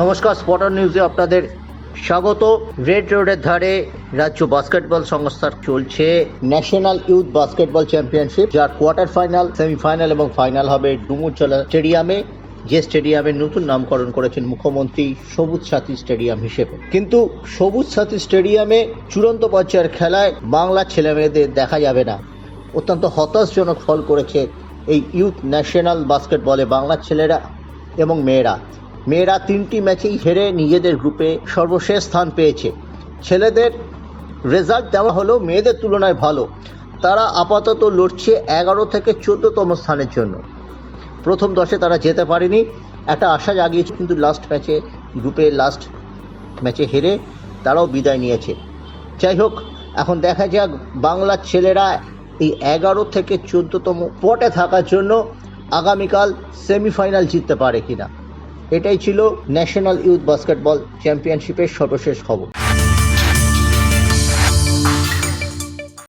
নমস্কার স্পটার নিউজে আপনাদের স্বাগত। রেড রোডের ধারে রাজ্য বাস্কেটবল সংস্থার চলছে ন্যাশনাল ইউথ বাস্কেটবল চ্যাম্পিয়নশিপ যার কোয়ার্টার ফাইনাল সেমিফাইনাল এবং ফাইনাল হবে ডুমুরচলা স্টেডিয়ামে। যে স্টেডিয়ামের নতুন নামকরণ করেছেন মুখ্যমন্ত্রী সবুজ সাথী স্টেডিয়াম হিসেবে। কিন্তু সবুজ সাথী স্টেডিয়ামে চূড়ান্ত পর্যায়ের খেলায় বাংলা ছেলেমেয়েদের দেখা যাবে না। অত্যন্ত হতাশজনক ফল করেছে এই ইউথ ন্যাশনাল বাস্কেটবলে বাংলার ছেলেরা এবং মেয়েরা। মেয়েরা তিনটি ম্যাচেই হেরে নিজেদের গ্রুপে সর্বশেষ স্থান পেয়েছে। ছেলেদের রেজাল্ট দেওয়া হলো মেয়েদের তুলনায় ভালো। তারা আপাতত লড়ছে এগারো থেকে চোদ্দতম স্থানের জন্য। প্রথম দশে তারা যেতে পারেনি। একটা আশা জাগিয়েছে কিন্তু লাস্ট ম্যাচে গ্রুপে লাস্ট ম্যাচে হেরে তারাও বিদায় নিয়েছে। যাই হোক, এখন দেখা যাক বাংলার ছেলেরা এই এগারো থেকে চোদ্দতম পটে থাকার জন্য আগামীকাল সেমিফাইনাল জিততে পারে কিনা। এটাই ছিল ন্যাশনাল ইউথ বাস্কেটবল চ্যাম্পিয়নশিপের সর্বশেষ খবর।